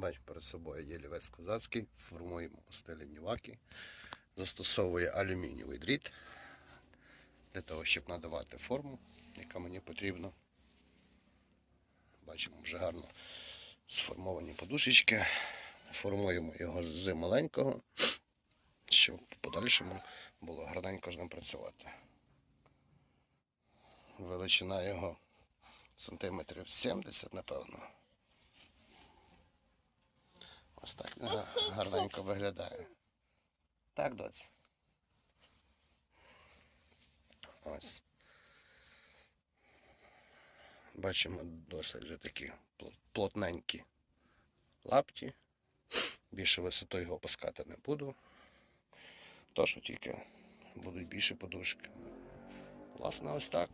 Бач перед собою єлівець козацький, формуємо стилі ніваки. Застосовує алюмінієвий дріт для того, щоб надавати форму, яка мені потрібна. Бачимо вже гарно сформовані подушечки. Формуємо його з маленького, щоб в подальшому було гарненько з ним працювати. Величина його сантиметрів 70, напевно. Так гарненько виглядає. Так, доць. Ось. Бачимо досить вже такі плотненькі лапті. Більше висоту його опускати не буду. То, що тільки будуть більше подушки. Власне, ось так.